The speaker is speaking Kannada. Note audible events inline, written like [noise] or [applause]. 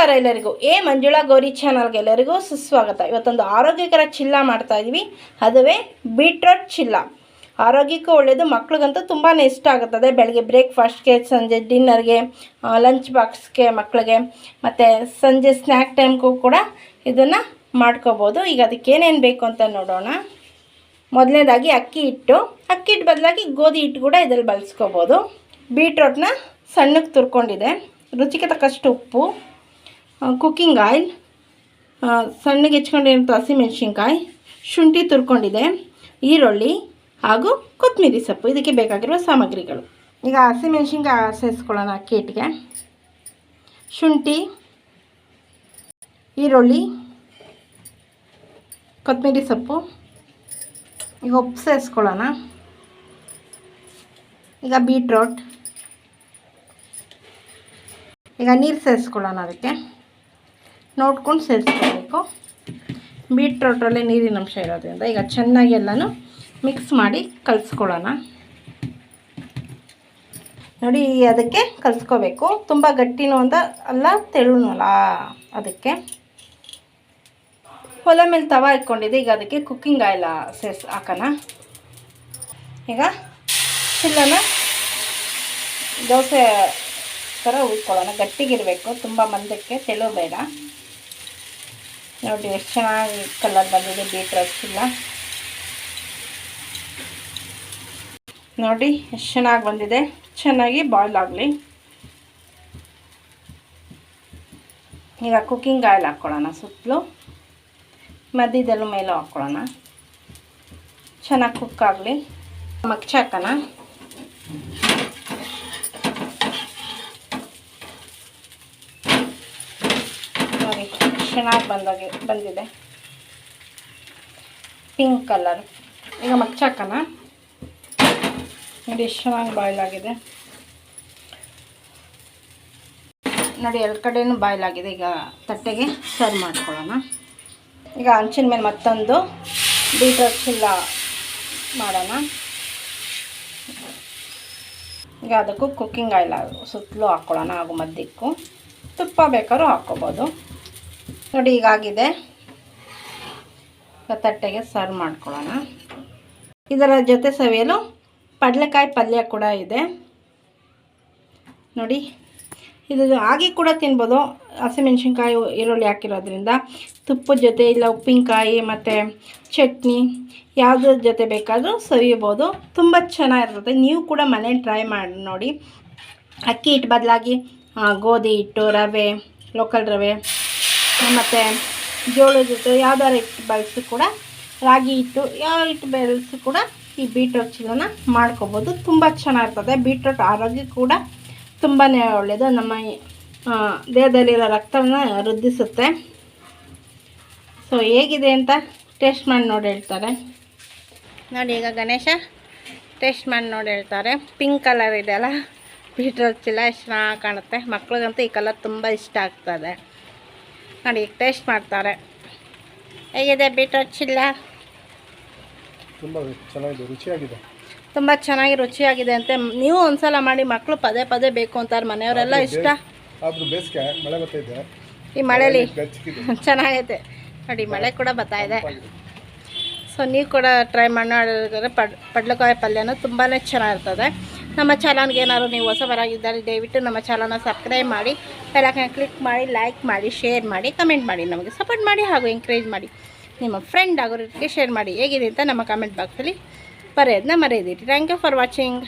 ನಮಸ್ಕಾರ ಎಲ್ಲರಿಗೂ. ಏ ಮಂಜುಳಾ ಗೌರಿ ಚಾನಲ್ಗೆ ಎಲ್ಲರಿಗೂ ಸುಸ್ವಾಗತ. ಇವತ್ತೊಂದು ಆರೋಗ್ಯಕರ ಚಿಲ್ಲ ಮಾಡ್ತಾ ಇದ್ವಿ. ಅದುವೇ ಬೀಟ್ರೋಟ್ ಚಿಲ್ಲ. ಆರೋಗ್ಯಕ್ಕೂ ಒಳ್ಳೆಯದು ಮಕ್ಳಿಗಂತೂ ತುಂಬಾ ಇಷ್ಟ ಆಗುತ್ತದೆ. ಬೆಳಗ್ಗೆ ಬ್ರೇಕ್ಫಾಸ್ಟ್ಗೆ, ಸಂಜೆ ಡಿನ್ನರ್ಗೆ ಲಂಚ್ ಬಾಕ್ಸ್ಗೆ ಮಕ್ಕಳಿಗೆ ಮತ್ತು ಸಂಜೆ ಸ್ನ್ಯಾಕ್ ಟೈಮ್ಗೂ ಕೂಡ ಇದನ್ನು ಮಾಡ್ಕೋಬೋದು. ಈಗ ಅದಕ್ಕೆ ಏನೇನು ಬೇಕು ಅಂತ ನೋಡೋಣ. ಮೊದಲನೇದಾಗಿ ಅಕ್ಕಿ ಹಿಟ್ಟು. ಅಕ್ಕಿ ಹಿಟ್ಟು ಬದಲಾಗಿ ಗೋಧಿ ಹಿಟ್ಟು ಕೂಡ ಇದರಲ್ಲಿ ಬಳಸ್ಕೋಬೋದು. ಬೀಟ್ರೋಟ್ನ ಸಣ್ಣಕ್ಕೆ ತುರ್ಕೊಂಡಿದೆ. ರುಚಿಗೆ ತಕ್ಕಷ್ಟು ಉಪ್ಪು. ಕುಕ್ಕಿಂಗ್ ಆಯಿಲ್ ಸಣ್ಣಗೆ ಹೆಚ್ಕೊಂಡಿರೋಂಥ ಹಸಿಮೆಣ್ಸಿನ್ಕಾಯಿ ಶುಂಠಿ ತುರ್ಕೊಂಡಿದೆ, ಈರುಳ್ಳಿ ಹಾಗೂ ಕೊತ್ತಂಬರಿ ಸೊಪ್ಪು. ಇದಕ್ಕೆ ಬೇಕಾಗಿರುವ ಸಾಮಗ್ರಿಗಳು. ಈಗ ಹಸಿಮೆಣ್ಸಿನ್ಕಾಯಿ ಸೇರಿಸ್ಕೊಳ್ಳೋಣ ಅಕ್ಕಿ ಹಿಟ್ಟಿಗೆ ಶುಂಠಿ, ಈರುಳ್ಳಿ ಕೊತ್ತಂಬರಿ ಸೊಪ್ಪು. ಈಗ ಉಪ್ಪು ಸೇರಿಸ್ಕೊಳ್ಳೋಣ. ಈಗ ಬೀಟ್ರೋಟ್ ಈಗ ನೀರು ಸೇರಿಸ್ಕೊಳ್ಳೋಣ ಅದಕ್ಕೆ. ನೋಡ್ಕೊಂಡು ಸೇರಿಸ್ಕೋಬೇಕು. ಬೀಟ್ರೋಟ್ರಲ್ಲಿ ನೀರಿನ ಅಂಶ ಇರೋದ್ರಿಂದ ಈಗ ಚೆನ್ನಾಗಿ ಎಲ್ಲನೂ ಮಿಕ್ಸ್ ಮಾಡಿ ಕಲಿಸ್ಕೊಳ್ಳೋಣ. ನೋಡಿ, ಅದಕ್ಕೆ ಕಲಿಸ್ಕೋಬೇಕು. ತುಂಬ ಗಟ್ಟಿನೂ ಅಂತ ಅಲ್ಲ ತೆಳುನೂ ಅಲ್ಲ ಅದಕ್ಕೆ. ಒಲೆ ಮೇಲೆ ತವ ಇಟ್ಕೊಂಡಿದ್ದೆ, ಈಗ ಅದಕ್ಕೆ ಕುಕ್ಕಿಂಗ್ ಆಯಿಲ್ ಸೇರಿಸ್, ಹಾಕೋಣ. ಈಗ ಚಿಲ್ಲನ ದೋಸೆ ಥರ ಉಳ್ಕೊಳ್ಳೋಣ ಗಟ್ಟಿಗಿರಬೇಕು, ತುಂಬ ಮಂದಕ್ಕೆ, ತೆಳು ಬೇಡ. ನೋಡಿ, ಎಷ್ಟು ಚೆನ್ನಾಗಿ ಕಲರ್ ಬಂದಿದೆ ಬೀಟ್ರೋಟ್ ಚಿಲ್ಲ ನೋಡಿ, ಎಷ್ಟು ಚೆನ್ನಾಗಿ ಬಂದಿದೆ. ಚೆನ್ನಾಗಿ ಬಾಯ್ಲ್ ಆಗಲಿ. ಈಗ ಕುಕ್ಕಿಂಗ್ ಆಯಿಲ್ ಹಾಕ್ಕೊಳ್ಳೋಣ ಸುತ್ತಲೂ. ಮಧ್ಯದಲ್ಲೂ ಮೇಲೂ ಹಾಕ್ಕೊಳ್ಳೋಣ. ಚೆನ್ನಾಗಿ ಕುಕ್ ಆಗಲಿ. ಮಗ್ಚ ನೋಡಿ ಚೆನ್ನಾಗಿ ಬಂದಾಗೆ, ಬಂದಿದೆ. ಪಿಂಕ್ ಕಲರ್ ಈಗ ಮಚ್ಚಾಕೋಣ ನೋಡಿ, ಎಷ್ಟು ಚೆನ್ನಾಗಿ ಬಾಯ್ಲ್ ಆಗಿದೆ. ನೋಡಿ ಎರಡು ಕಡೆಯೂ ಬಾಯ್ಲ್ ಆಗಿದೆ. ಈಗ ತಟ್ಟೆಗೆ ಸರ್ವ್ ಮಾಡ್ಕೊಳ್ಳೋಣ. ಈಗ ಹಂಚಿನ ಮೇಲೆ ಮತ್ತೊಂದು ಬೀಟ್ರೋಟ್ ಚಿಲ್ಲ ಮಾಡೋಣ. ಈಗ ಅದಕ್ಕೂ ಕುಕ್ಕಿಂಗ್ ಆಯಿಲ್ ಸುತ್ತಲೂ ಹಾಕ್ಕೊಳ್ಳೋಣ ಹಾಗೂ ಮದ್ದಿಕ್ಕು ತುಪ್ಪ ಬೇಕಾದ್ರೂ ಹಾಕ್ಕೋಬೋದು. ನೋಡಿ ಈಗಾಗಿದೆ. ಈಗ ತಟ್ಟೆಗೆ ಸರ್ವ್ ಮಾಡ್ಕೊಳ್ಳೋಣ. ಇದರ ಜೊತೆ ಸವಿಯಲು ಪಡ್ಲೆಕಾಯಿ ಪಲ್ಯ ಕೂಡ ಇದೆ. ನೋಡಿ, ಇದು ಹಾಗೆ ಕೂಡ ತಿನ್ಬೋದು. ಹಸಿಮೆಣ್ಸಿನ್ಕಾಯಿ, ಈರುಳ್ಳಿ ಹಾಕಿರೋದ್ರಿಂದ ತುಪ್ಪದ ಜೊತೆ ಇಲ್ಲ ಉಪ್ಪಿನಕಾಯಿ ಮತ್ತು ಚಟ್ನಿ ಯಾವುದ್ರ ಜೊತೆ ಬೇಕಾದರೂ ಸವಿಬೋದು ತುಂಬ ಚೆನ್ನಾಗಿರುತ್ತೆ. ನೀವು ಕೂಡ ಮನೇಲಿ ಟ್ರೈ ಮಾಡಿ ನೋಡಿ. ಅಕ್ಕಿ ಹಿಟ್ಟು ಬದಲಾಗಿ ಗೋಧಿ ಹಿಟ್ಟು, ರವೆ ಲೋಕಲ್ ರವೆ ಮತ್ತು ಜೋಳದ ಜೊತೆ ಯಾವ್ದಾರು ಹಿಟ್ಟು ಬಳಸಿ ಕೂಡ ರಾಗಿ ಹಿಟ್ಟು, ಯಾವ ಹಿಟ್ಟು ಬೆಳೆಸಿ ಕೂಡ ಈ ಬೀಟ್ರೋಟ್ ಚಿಲ್ಲನ ಮಾಡ್ಕೋಬೋದು. ತುಂಬ ಚೆನ್ನಾಗಿರ್ತದೆ. ಬೀಟ್ರೋಟ್ ಆರೋಗ್ಯ ಕೂಡ ತುಂಬಾ ಒಳ್ಳೆಯದು ನಮ್ಮ ದೇಹದಲ್ಲಿರೋ ರಕ್ತವನ್ನು ವೃದ್ಧಿಸುತ್ತೆ. ಸೊ ಹೇಗಿದೆ ಅಂತ ಟೇಸ್ಟ್ ಮಾಡಿ ನೋಡಿ ಹೇಳ್ತಾರೆ. ನೋಡಿ ಈಗ ಗಣೇಶ ಟೇಸ್ಟ್ ಮಾಡಿ ನೋಡಿ ಹೇಳ್ತಾರೆ. ಪಿಂಕ್ ಕಲರ್ ಇದೆಯಲ್ಲ ಬೀಟ್ರೋಟ್ ಚಿಲ್ಲ ಎಷ್ಟು ಚೆನ್ನಾಗಿ ಕಾಣುತ್ತೆ. ಮಕ್ಳಿಗಂತೂ ಈ ಕಲರ್ ತುಂಬ ಇಷ್ಟ ಆಗ್ತದೆ. ನೋಡಿ ಈಗ ಟೇಸ್ಟ್ ಮಾಡ್ತಾರೆ. ಹೇಗಿದೆ ಬೀಟ್ರೋಟ್ ಚಿಲ್ಲ ತುಂಬ ಚೆನ್ನಾಗಿದೆ ರುಚಿಯಾಗಿದೆ. ತುಂಬ ಚೆನ್ನಾಗಿ ರುಚಿಯಾಗಿದೆ ಅಂತೆ. ನೀವು ಒಂದ್ಸಲ ಮಾಡಿ ಮಕ್ಕಳು ಪದೇ ಪದೇ ಬೇಕು ಅಂತಾರೆ ಮನೆಯವರೆಲ್ಲ ಇಷ್ಟ. ಬೇಸಿಗೆ ಮಳೆ ಬರ್ತಾಯಿದೆ ಈ ಮಳೇಲಿ [laughs] ಚೆನ್ನಾಗೈತೆ. ನೋಡಿ ಮಳೆ ಕೂಡ ಬರ್ತಾ ಇದೆ. ಸೊ ನೀವು ಕೂಡ ಟ್ರೈ ಮಾಡಿ ಪಡ್ ಪಡ್ಲಕಾಯಿ ಪಲ್ಯನೂ ತುಂಬಾ ಚೆನ್ನಾಗಿರ್ತದೆ. ನಮ್ಮ ಚಾನಲ್ಗೆ ಏನಾದ್ರು ನೀವು ಹೊಸಬರಾಗಿದ್ದರೆ ದಯವಿಟ್ಟು ನಮ್ಮ ಚಾನಲ್ನ ಸಬ್ಸ್ಕ್ರೈಬ್ ಮಾಡಿ ಬೆಲಕನ್ನ ಕ್ಲಿಕ್ ಮಾಡಿ ಲೈಕ್ ಮಾಡಿ ಶೇರ್ ಮಾಡಿ ಕಮೆಂಟ್ ಮಾಡಿ, ನಮಗೆ ಸಪೋರ್ಟ್ ಮಾಡಿ ಹಾಗೂ ಎಂಕರೇಜ್ ಮಾಡಿ. ನಿಮ್ಮ ಫ್ರೆಂಡ್ ಆಗೋರಿಗೆ ಶೇರ್ ಮಾಡಿ. ಹೇಗಿದೆ ಅಂತ ನಮ್ಮ ಕಮೆಂಟ್ ಬಾಕ್ಸಲ್ಲಿ ಬರೆಯೋದನ್ನ ಮರೆಯದಿರಿ. Thank you for watching